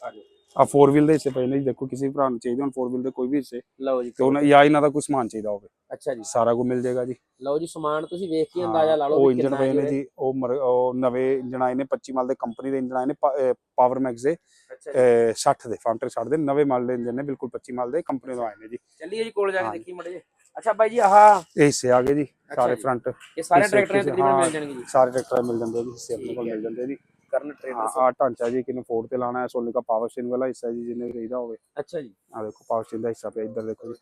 [SPEAKER 2] ਆ ਜਾਓ।
[SPEAKER 1] ਆ 4 ਵੀਲ ਦੇ ਹਿੱਸੇ ਪਏ ਨੇ ਜੀ। ਦੇਖੋ ਕਿਸੇ ਵੀ ਭਰਾ ਨੂੰ ਚਾਹੀਦੇ ਹੋਣ 4 ਵੀਲ ਦੇ ਕੋਈ ਵੀ ਹਿੱਸੇ।
[SPEAKER 2] ਲਓ ਜੀ
[SPEAKER 1] ਤੇ ਉਹਨਾਂ ਜਾਂ ਇਹਨਾਂ ਦਾ ਕੋਈ ਸਮਾਨ ਚਾਹੀਦਾ ਹੋਵੇ।
[SPEAKER 2] ਅੱਛਾ ਜੀ।
[SPEAKER 1] ਸਾਰਾ ਕੁਝ ਮਿਲ ਜਾਏਗਾ ਜੀ।
[SPEAKER 2] ਲਓ ਜੀ ਸਮਾਨ ਤੁਸੀਂ ਵੇਖ ਕੇ ਅੰਦਾਜ਼ਾ ਲਾ ਲਓ
[SPEAKER 1] ਉਹ ਇੰਜਨ ਪਏ ਨੇ ਜੀ। ਉਹ ਨਵੇਂ ਇੰਜਨ ਆਏ ਨੇ 25 ਮਾਲ ਦੇ ਕੰਪਨੀ ਦੇ ਇੰਜਨ ਆਏ ਨੇ ਪਾਵਰ ਮੈਕਸ ਦੇ।
[SPEAKER 2] ਅੱਛਾ ਜੀ।
[SPEAKER 1] ਅਹ, 60 ਦੇ ਫਾਂਟਰ 60 ਦੇ। ਨਵੇਂ ਮਾਲ ਦੇ ਇੰਜਨ ਨੇ ਬਿਲਕੁਲ 25 ਮਾਲ ਦੇ ਕੰਪਨੀ ਤੋਂ ਆਏ ਨੇ ਜੀ।
[SPEAKER 2] ਚੱਲੀਏ ਜੀ ਕੋਲ ਜਾ ਕੇ। ਦੇਖੀ ਮੜੇ ਅੱਛਾ ਬਾਈ ਜੀ ਆਹ।
[SPEAKER 1] ਇਹ ਹਿੱਸੇ ਆ ਗਏ ਜੀ ਸਾਰੇ। ਫਰੰਟ
[SPEAKER 2] ਇਹ ਸਾਰੇ
[SPEAKER 1] ਹਿੱਸੇ
[SPEAKER 2] ਟਰੈਕਟਰਾਂ ਤਕਰੀਬਨ ਮਿਲ ਜਾਣਗੇ ਜੀ।
[SPEAKER 1] ਸਾਰੇ ਟਰੈਕਟਰ ਮਿਲ ਜਾਂਦੇ ਜੀ ਹਿੱਸੇ ਆਪਣੇ ਕੋਲ। ਮਿਲ ਜਾਂਦੇ ਜੀ।
[SPEAKER 2] ਕਰਨ
[SPEAKER 1] ਹਾਂ
[SPEAKER 2] ਟ੍ਰੇਡਰ
[SPEAKER 1] ਆ ਢਾਂਚਾ ਜੀ ਕਿਨੂੰ ਫੋਰ ਤੇ ਲਾਣਾ ਹੈ ਸੋਲਿਕਾ ਪਾਵਰ ਸਟੇਸ਼ਨ ਵਾਲਾ ਹਿੱਸਾ ਜੀ ਜਿਹਨੇ ਚਾਹੀਦਾ ਹੋਵੇ।
[SPEAKER 2] ਅੱਛਾ ਜੀ।
[SPEAKER 1] ਆ ਦੇਖੋ ਪਾਵਰ ਸਟੇਸ਼ਨ ਦਾ ਹਿੱਸਾ ਪਿਆ ਇੱਧਰ ਦੇਖੋ ਜੀ।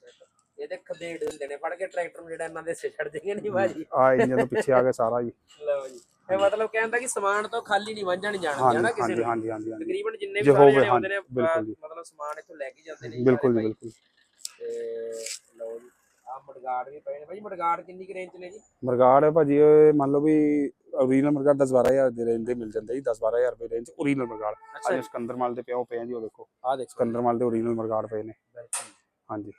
[SPEAKER 2] ਇਹਦੇ ਖਦੇੜ ਦਿੰਦੇ ਨੇ ਫੜ ਕੇ ਟਰੈਕਟਰ ਨੂੰ ਜਿਹੜਾ ਇਹਨਾਂ ਦੇ ਸੇ ਛੱਡ ਦੇਗੇ ਨਹੀਂ ਬਾਜੀ
[SPEAKER 1] ਆ ਇੰਜਨ ਤੋਂ ਪਿੱਛੇ ਆ ਗਿਆ ਸਾਰਾ ਜੀ।
[SPEAKER 2] ਲਓ ਜੀ। ਇਹ ਮਤਲਬ ਕਹਿੰਦਾ ਕਿ ਸਮਾਨ ਤੋਂ ਖਾਲੀ ਨਹੀਂ ਵਾਂਝਣ ਜਾਣਾ
[SPEAKER 1] ਹਾਂਜੀ
[SPEAKER 2] ਜਾਣਾ ਕਿਸੇ ਨੂੰ?
[SPEAKER 1] ਹਾਂਜੀ ਹਾਂਜੀ ਹਾਂਜੀ।
[SPEAKER 2] ਤਕਰੀਬਨ ਜਿੰਨੇ ਵੀ ਸਾਰੇ ਆਉਂਦੇ ਨੇ। ਮਤਲਬ ਸਮਾਨ ਇੱਥੋਂ ਲੈ ਕੇ ਜਾਂਦੇ ਨੇ
[SPEAKER 1] ਬਿਲਕੁਲ ਜੀ ਬਿਲਕੁਲ।
[SPEAKER 2] ਤੇ ਲਓ ਜੀ। ਆ ਮਡਗਾਰਡ ਵੀ ਪਏ ਨੇ। ਭਾਈ ਮਡਗਾਰਡ ਕਿੰਨੀ ਕੁ ਰੇਂਜ ਨੇ ਜੀ?
[SPEAKER 1] ਮਰਗਾੜ ਹੈ ਭਾਜੀ ਇਹ ਮੰਨ ਲਓ ਵੀ ਓਰੀਜਨਲ ਮਰਗਾੜ 10 12000 ਦੇ ਰੇਂਜ ਦੇ ਮਿਲ ਜਾਂਦੇ ਜੀ 10 12000 ਰੁਪਏ ਰੇਂਜ ਓਰੀਜਨਲ ਮਰਗਾੜ। ਅੱਜ ਸਿਕੰਦਰ ਮਾਲ ਦੇ ਪਿਆ ਉਹ ਪਏ ਆ ਜੀ ਉਹ ਦੇਖੋ।
[SPEAKER 2] ਆ ਦੇਖੋ।
[SPEAKER 1] ਸਿਕੰਦਰ ਮਾਲ ਦੇ ਓਰੀਜਨਲ ਮਰਗਾੜ ਪਏ ਨੇ। ਹਾਂਜੀ।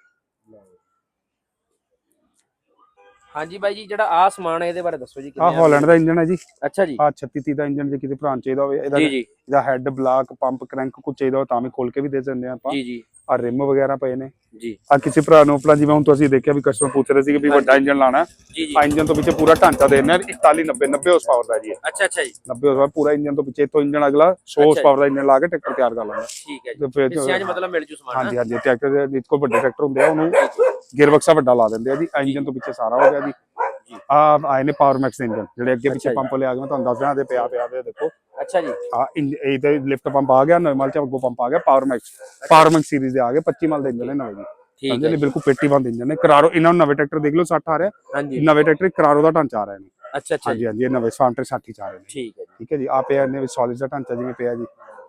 [SPEAKER 2] ਹਾਂਜੀ ਬਾਈ ਜੀ ਜਿਹੜਾ ਆ ਸਮਾਨ ਹੈ ਇਹਦੇ ਬਾਰੇ ਦੱਸੋ ਜੀ
[SPEAKER 1] ਆ? ਹਾਲੈਂਡ ਦਾ ਇੰਜਨ ਹੈ ਜੀ।
[SPEAKER 2] ਅੱਛਾ ਜੀ।
[SPEAKER 1] ਆ 36 30 ਦਾ ਇੰਜਨ ਜੇ ਕਿਸੇ ਭਰਾ ਚਾਹੀਦਾ ਹੋਵੇ ਇਹਦਾ
[SPEAKER 2] ਜੀ ਜੀ।
[SPEAKER 1] ਇਹਦਾ ਹੈਡ ਬਲਾਕ ਪੰਪ ਕ੍ਰੈਂਕ ਕੁਝ ਚਾਹੀਦਾ ਹੋਵੇ ਤਾਂ ਵੀ ਖੋਲ ਕੇ ਵੀ ਦੇ ਦਿੰਦੇ ਆ ਆਪਾਂ।
[SPEAKER 2] ਜੀ ਜੀ।
[SPEAKER 1] ਆ ਰਿਮ ਵਗੈਰਾ ਪਏ ਨੇ।
[SPEAKER 2] ਜੀ।
[SPEAKER 1] ਆ ਕਿਸੇ ਭਰਾ ਨੂੰ ਆਪਣਾ ਜਿਵੇਂ ਹੁਣ ਤੁਸੀਂ ਦੇਖਿਆ ਵੀ ਕਸਟਮਰ ਪੁੱਛ ਰਹੇ ਸੀ ਕਿ ਵੀ ਵੱਡਾ ਇੰਜਨ ਲਾਣਾ ਆ ਇੰਜਨ ਤੋਂ ਪਿੱਛੇ ਪੂਰਾ ਢਾਂਚਾ ਦੇ ਦਿੰਦੇ ਆ 41 90 90 ਹਾਰਸ ਪਾਵਰ ਦਾ ਜੀ।
[SPEAKER 2] ਅੱਛਾ ਅੱਛਾ ਜੀ।
[SPEAKER 1] 90 ਹਾਰਸ ਪੂਰਾ ਇੰਜਨ ਤੋਂ ਪਿੱਛੇ ਇਥੋਂ ਇੰਜਨ ਅਗਲਾ 100 ਹਾਰਸ ਪਾਵਰ ਦਾ ਇੰਜਨ ਲਾ ਕੇ ਟਰੈਕਟਰ ਤਿਆਰ ਕਰ ਲੈਂਦਾ।
[SPEAKER 2] ਠੀਕ ਹੈ ਜੀ।
[SPEAKER 1] ਤੇ ਫਿਰ
[SPEAKER 2] ਹਿੱਸਿਆਂ 'ਚ ਮਤਲਬ ਮਿਲ ਜੂ ਸਮਾਨ
[SPEAKER 1] ਹਾਂਜੀ ਹਾਂਜੀ ਟਰੈਕਟਰ ਦੇ ਕੋਲ ਵੱਡੇ ਟਰੈਕਟਰ ਹੁੰਦੇ ਆ ਉਹਨੂੰ ਗੇਅਰ ਬਕਸਾ ਵੱਡਾ ਲਾ ਦਿੰਦੇ ਆ ਜੀ। ਇੰਜਨ ਤੋਂ ਪਿੱਛੇ ਸਾਰਾ ਹੋ ਗਿਆ ਜੀ। ਆ ਆਏ ਨੇ ਪਾਵਰ ਮੈਕਸ ਇੰਜਨ ਜਿਹੜੇ ਅੱਗੇ ਪਿੱਛੇ
[SPEAKER 2] ਜੀ।
[SPEAKER 1] ਪੰਪ ਲਿਆ ਮੈਂ ਤੁਹਾਨੂੰ ਦੱਸ ਦਿਆਂ ਦੇ ਪਿਆ ਪਿਆ ਦੇ ਦੇਖੋ।
[SPEAKER 2] ਅੱਛਾ ਜੀ।
[SPEAKER 1] ਆ ਇਹ ਤੇ ਲਿਫਟ ਪੰਪ ਆ ਗਿਆ ਨਵੇਂ ਮਾਲ ਚ ਅੱਗੋਂ ਪੰਪ ਆ ਗਿਆ power max power max series ਦੇ ਆ ਗਏ 25 ਮਾਲ ਦੇ ਇੰਜਨ ਨੇ ਨਵੇਂ ਜੀ।
[SPEAKER 2] ਠੀਕ ਹੈ
[SPEAKER 1] ਨਹੀਂ ਬਿਲਕੁਲ ਪੇਟੀ ਬੰਦ ਇੰਜਨ ਨੇ। ਕਰਾਰੋ ਇਹਨਾਂ ਨੂੰ ਨਵੇਂ ਟਰੈਕਟਰ ਦੇਖ ਲਓ 60 ਆ ਰਿਹਾ।
[SPEAKER 2] ਹਾਂਜੀ।
[SPEAKER 1] ਨਵੇਂ ਟਰੈਕਟਰ ਕਰਾਰੋ ਦਾ ਢਾਂਚਾ ਆ ਰਿਹਾ ਨੇ
[SPEAKER 2] ਅੱਛਾ ਅੱਛਾ ਜੀ।
[SPEAKER 1] ਹਾਂਜੀ ਹਾਂਜੀ ਇਹ ਨਵੇਂ ਫਾਂਟਰ 60 ਚ ਆ ਰਹੇ ਨੇ।
[SPEAKER 2] ਠੀਕ ਹੈ ਜੀ।
[SPEAKER 1] ਠੀਕ ਹੈ ਜੀ ਆ ਪਿਆ ਇਹਨੇ ਵੀ ਸੋਲਿਡ ਦਾ ਢਾਂਚਾ ਜਿਵੇਂ ਪਿਆ ਜੀ।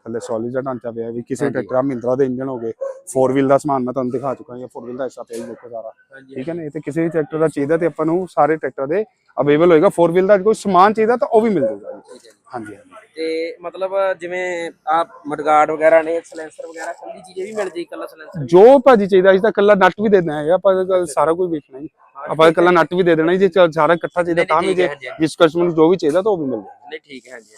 [SPEAKER 1] ਥੱਲੇ ਸੋਲਿਡ ਦਾ ਢਾਂਚਾ ਪਿਆ ਵੀ ਕਿਸੇ। ਟਰੈਕਟਰ ਮਹਿੰਦਰਾ ਦੇ ਇੰਜਨ ਹੋ ਗਏ 4 ਵੀਲ ਦਾ ਸਮਾਨ ਮੈਂ ਤੁਹਾਨੂੰ ਦਿਖਾ ਚੁੱਕਾ ਹਾਂ 4 ਵੀਲ ਦਾ ਹਿੱਸਾ ਪਿਆ ਦੇਖੋ ਸਾਰਾ। ਠੀਕ ਹੈ ਨਾ ਇਹ ਤੇ ਕਿਸੇ ਵੀ ਟਰੈਕਟਰ ਦਾ ਚਾਹੀਦਾ ਤੇ ਆਪਾਂ ਨੂੰ ਸਾਰੇ ਟਰੈਕਟਰ ਦੇ ਅਵੇਲੇਬਲ ਹੋਏਗਾ। 4 ਵੀਲ ਦਾ ਕੋਈ ਸਮਾਨ ਚਾਹੀਦਾ ਤਾਂ ਉਹ ਵੀ ਮਿਲ ਜਾਊਗਾ ਜੀ। ਹਾਂਜੀ ਹਾਂਜੀ।
[SPEAKER 2] ਤੇ ਮਤਲਬ ਜਿਵੇਂ ਆ ਮਡਗਾਰਡ ਵਗੈਰਾ ਨੇ ਸਲੈਂਸਰ ਵਗੈਰਾ ਕੱਲੀ ਚੀਜ਼ ਵੀ ਮਿਲ ਜੇ ਕੱਲਾ ਸਲੈਂਸਰ
[SPEAKER 1] ਜੋ ਭਾਜੀ ਚਾਹੀਦਾ ਅਸੀਂ ਤਾਂ ਕੱਲਾ ਨੱਟ ਵੀ ਦੇ ਦੇਣਾ ਹੈ ਆਪਾਂ ਸਾਰਾ ਕੁਝ ਵੇਚਣਾ ਜੀ। ਆਪਾਂ ਕੱਲਾ ਨੱਟ ਵੀ ਦੇ ਦੇਣਾ ਜੀ ਸਾਰਾ ਇਕੱਠਾ ਚਾਹੀਦਾ ਤਾਂ ਵੀ ਜੇ ਜਿਸ ਕਸਟਮਰ ਨੂੰ ਜੋ ਵੀ ਚਾਹੀਦਾ ਤਾਂ ਉਹ ਵੀ ਮਿਲ ਜਾਏਗਾ
[SPEAKER 2] ਨਹੀਂ ਠੀਕ ਹੈ ਹਾਂਜੀ।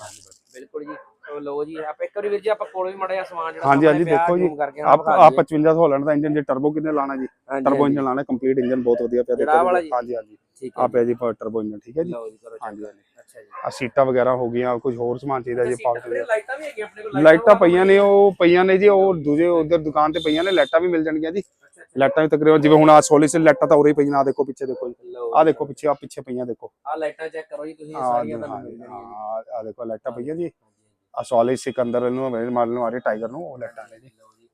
[SPEAKER 2] ਬਿਲਕੁਲ ਜੀ। ਲਓ ਜੀ ਆਪਾਂ ਇੱਕ ਵਾਰੀ ਵੀਰ ਜੀ ਆਪਾਂ ਕੋਲ ਵੀ ਮੜਾ ਜਿਹਾ ਸਮਾਨ ਜਿਹੜਾ
[SPEAKER 1] ਹਾਂਜੀ ਹਾਂਜੀ ਦੇਖੋ ਜੀ ਆਪ ਆ
[SPEAKER 2] ਦਈਏ।
[SPEAKER 1] 55 ਹੋਲੈਂਡ ਦਾ ਇੰਜਨ ਜੇ ਟਰਬੋ ਕਿੰਨੇ ਲਾਣਾ ਜੀ? ਟਰਬੋ ਇੰਜਨ ਲਾਣਾ ਕੰਪਲੀਟ ਇੰਜਨ ਬਹੁਤ ਵਧੀਆ ਪਿਆ
[SPEAKER 2] ਜੀ?
[SPEAKER 1] ਹਾਂਜੀ ਹਾਂਜੀ। ਆ ਪਿਆ ਜੀ ਟਰਬੋ ਇੰਜਨ ਠੀਕ ਹੈ ਜੀ? ਹਾਂਜੀ ਹਾਂਜੀ।
[SPEAKER 2] ਅੱਛਾ ਜੀ।
[SPEAKER 1] ਆ ਸੀਟਾਂ ਵਗੈਰਾ ਹੋ ਗਈਆਂ ਕੁਝ ਹੋਰ ਸਮਾਨ ਚਾਹੀਦਾ ਜੀ
[SPEAKER 2] ਵੀਰੇ ਲਾਈਟਾਂ ਵੀ ਹੈਗੀਆਂ ਆਪਣੇ ਕੋਲ
[SPEAKER 1] ਲਾਈਟਾਂ ਪਈਆਂ ਨੇ ਉਹ ਪਈਆਂ ਨੇ ਜੀ ਉਹ ਦੂਜੇ ਉਧਰ ਦੁਕਾਨ ਤੇ ਪਈਆਂ ਨੇ ਲਾਈਟਾਂ ਵੀ ਮਿਲ ਜਾਣਗੀਆਂ ਜੀ। ਲਾਈਟਾਂ ਵੀ ਤਕਰੀਬਨ ਜਿਵੇਂ ਹੁਣ ਆ ਸੋਲਿਸ ਲਾਈਟਾਂ ਤਾਂ ਉਰੇ ਹੀ ਪਈਆਂ ਆ ਦੇਖੋ ਪਿੱਛੇ ਦੇਖੋ ਆ ਦੇਖੋ ਪਿੱਛੇ ਆ ਪਿੱਛੇ ਪਈਆਂ ਦੇਖੋ।
[SPEAKER 2] ਆ ਲਾਈਟਾਂ ਚੈੱਕ ਕਰੋ ਜੀ ਤੁਸੀਂ ਸਾਰੀਆਂ ਤੁਹਾਨੂੰ ਮਿਲ ਜਾਣਗੀਆਂ।
[SPEAKER 1] ਆ ਦੇਖੋ ਲਾਈਟਾਂ ਪਈਆਂ ਜੀ। ਆ ਸੋਲਿਸ ਸਿਕੰਦਰ ਨੂੰ ਮੇਰੇ ਮਾਡਲ ਨੂੰ ਆ ਰਹੇ ਟਾਈਗਰ ਨੂੰ ਉਹ ਲਾਈਟਾਂ ਨੇ ਜੀ।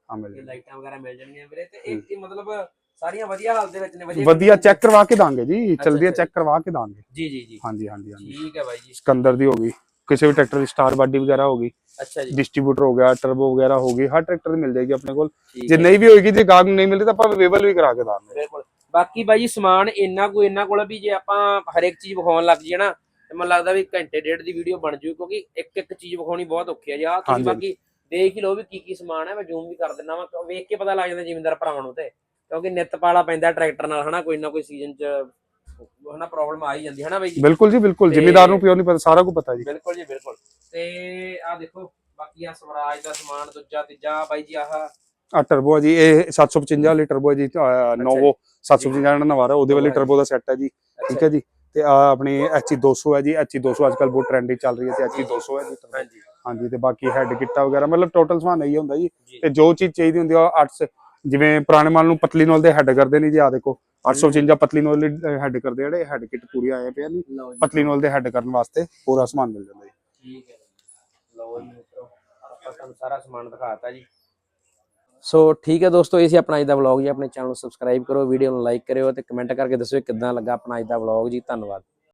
[SPEAKER 1] ਆ ਮਿਲ
[SPEAKER 2] ਇਹ
[SPEAKER 1] ਜਾਣਗੀਆਂ।
[SPEAKER 2] ਲਾਈਟਾਂ ਵਗੈਰਾ ਮਿਲ ਜਾਣਗੀਆਂ ਵੀਰੇ। ਤੇ ਇਹ ਇਹ ਮਤਲਬ ਸਾਰੀਆਂ ਵਧੀਆ ਹਾਲਤ ਦੇ ਵਿੱਚ ਨੇ
[SPEAKER 1] ਵਧੀਆ ਚੈੱਕ ਕਰਵਾ ਕੇ ਦਾਂਗੇ ਜੀ। ਚਲਦੀ ਹੈ
[SPEAKER 2] ਅੱਛਾ।
[SPEAKER 1] ਚੈੱਕ ਕਰਵਾ ਕੇ ਦਾਂਗੇ।
[SPEAKER 2] ਜੀ ਜੀ ਜੀ।
[SPEAKER 1] ਹਾਂਜੀ ਹਾਂਜੀ ਹਾਂਜੀ।
[SPEAKER 2] ਠੀਕ ਹੈ ਬਾਈ ਜੀ।
[SPEAKER 1] ਸਿਕੰਦਰ ਦੀ ਹੋ ਗਈ। ਕਿਸੇ ਵੀ ਟਰੈਕਟਰ ਦੀ ਸਟਾਰ ਬਾਡੀ ਵਗੈਰਾ ਹੋ ਗਈ।
[SPEAKER 2] ਅੱਛਾ ਜੀ।
[SPEAKER 1] ਡਿਸਟ੍ਰੀਬਿਊਟਰ ਹੋ ਗਿਆ ਟਰਬੋ ਵਗੈਰਾ ਹੋ ਗਈ ਹਰ ਟਰੈਕਟਰ ਦੀ ਮਿਲ ਜਾਏਗੀ ਆਪਣੇ ਕੋਲ।
[SPEAKER 2] ਠੀਕ
[SPEAKER 1] ਜੇ
[SPEAKER 2] ਹੈ।
[SPEAKER 1] ਨਹੀਂ ਵੀ ਹੋਏਗੀ ਜੇ ਗਾਹਕ ਨੂੰ ਨਹੀਂ ਮਿਲਦੀ ਤਾਂ ਆਪਾਂ ਅਵੇਲੇਬਲ ਵੀ ਕਰਾ ਕੇ ਦਾਂਗੇ।
[SPEAKER 2] ਬਿਲਕੁਲ। ਬਾਕੀ ਬਾਈ ਜੀ ਸਮਾਨ ਇੰਨਾ ਕੋ ਇੰਨਾ ਕੋਲ ਵੀ ਜੇ ਆਪਾਂ ਹਰੇਕ ਚੀਜ਼ ਵਿਖਾਉਣ ਲੱਗ ਜਾਈਏ ਨਾ ਤੇ ਮੈਨੂੰ ਲੱਗਦਾ ਵੀ ਘੰਟੇ ਡੇਢ ਦੀ ਵੀਡੀਓ ਬਣ ਜੂ ਕਿਉਂਕਿ ਇੱਕ ਇੱਕ ਚੀਜ਼ ਵਿਖਾਉਣੀ ਬਹੁਤ ਔਖੀ ਹੈ ਜੀ ਤੁਸੀਂ
[SPEAKER 1] ਹਾਂਜੀ।
[SPEAKER 2] ਬਾਕੀ ਦੇਖ ਹੀ ਲਓ ਵੀ ਕੀ ਕੀ ਸਮਾਨ ਹੈ ਮੈਂ ਜ਼ੂਮ ਵੀ ਕਰ ਦਿੰਦਾ ਵਾ ਵੇਖ ਕੇ ਪਤਾ ਲੱਗ ਜਾਂਦਾ ਜ਼ਿਮੀਂਦਾਰ ਭਰਾਵਾਂ ਨੂੰ ਤੇ ਕਿਉਂਕਿ ਨਿੱਤ ਪਾਲਾ ਪੈਂਦਾ ਟਰੈਕਟਰ ਨਾਲ ਹਨਾ ਕੋਈ ਨਾ ਕੋਈ ਸੀਜ਼ਨ ਚ ਹਨਾ ਪ੍ਰੋਬਲਮ ਆ ਹੀ ਜਾਂਦੀ ਹਨਾ ਬਾਈ? ਜੀ
[SPEAKER 1] ਬਿਲਕੁਲ ਜੀ ਬਿਲਕੁਲ। ਜ਼ਿਮੀਦਾਰ ਨੂੰ ਪਿਓ ਨਹੀਂ ਪਤਾ ਸਾਰਾ ਕੁਝ ਪਤਾ ਜੀ।
[SPEAKER 2] ਬਿਲਕੁਲ ਜੀ ਬਿਲਕੁਲ। ਤੇ ਆ ਦੇਖੋ ਬਾਕੀ ਆ ਸਵਰਾਜ ਦਾ ਸਮਾਨ ਦੂਜਾ ਤੀਜਾ ਬਾਈ ਜੀ ਆਹ
[SPEAKER 1] ਆ ਟਰਬੋ ਜੀ ਇਹ 755 ਵਾਲੀ ਟਰਬੋ ਜੀ ਨੋਵੋ 755 ਜਿਹੜਾ ਨਵਾਰਾ ਉਹਦੇ ਵਾਲੀ ਟਰਬੋ ਦਾ ਸੈੱਟ ਹੈ ਜੀ ਠੀਕ ਹੈ ਜੀ। ਤੇ ਆ ਆਪਣੀ ਐਚਈ 200 ਹੈ ਜੀ ਐਚਈ 200 ਅੱਜਕੱਲ ਬਹੁਤ ਟ੍ਰੈਂਡਿੰਗ ਚੱਲ ਰਹੀ ਹੈ ਤੇ ਐਚਈ 200 ਹੈ ਜੀ।
[SPEAKER 2] ਹਾਂਜੀ।
[SPEAKER 1] ਹਾਂਜੀ ਤੇ ਬਾਕੀ ਹੈਡ ਕਿੱਟਾ ਵਗੈਰਾ ਮਤਲਬ ਟੋਟਲ ਸਮਾਨ ਇਹੀ ਹੁੰਦਾ ਜੀ। ਤੇ ਜੋ ਚੀਜ਼ ਚਾਹੀਦੀ ਹੁੰਦੀ ਆ 8 ਜਿਵੇਂ ਪੁਰਾਣੇ ਮਾਲ ਨੂੰ ਪਤਲੀ ਨੋਲ ਦੇ ਹੈਡ ਕਰਦੇ ਨੇ ਜੀ ਆ ਦੇਖੋ 855 ਪਤਲੀ ਨੋਲ ਹੈਡ ਕਰਦੇ ਜਿਹੜੇ ਹੈਡ ਕਿੱਟ ਪੂਰੀ ਆਏ ਪਿਆ ਨਹੀਂ ਪਤਲੀ ਨੋਲ ਦੇ ਹੈਡ ਕਰਨ ਵਾਸਤੇ ਪੂਰਾ ਸਮਾਨ ਮਿਲ ਜਾਂਦਾ ਜੀ।
[SPEAKER 2] ਠੀਕ ਹੈ। ਲਓ ਜੀ ਮਿੱਤਰੋ ਆਪਾਂ ਤੁਹਾਨੂੰ ਸਾਰਾ ਸਮਾਨ ਦਿਖਾਤਾ ਜੀ। ਸੋ ਠੀਕ ਹੈ ਦੋਸਤੋ, ਇਹ ਸੀ ਆਪਣਾ ਅੱਜ ਦਾ ਵਲੌਗ ਜੀ। ਆਪਣੇ ਚੈਨਲ ਨੂੰ ਸਬਸਕ੍ਰਾਈਬ ਕਰੋ ਵੀਡੀਓ ਨੂੰ ਲਾਈਕ ਕਰਿਓ ਤੇ ਕਮੈਂਟ ਕਰਕੇ ਦੱਸਿਓ ਕਿੱਦਾਂ ਲੱਗਾ ਆਪਣਾ ਅੱਜ ਦਾ ਵਲੌਗ ਜੀ। ਧੰਨਵਾਦ।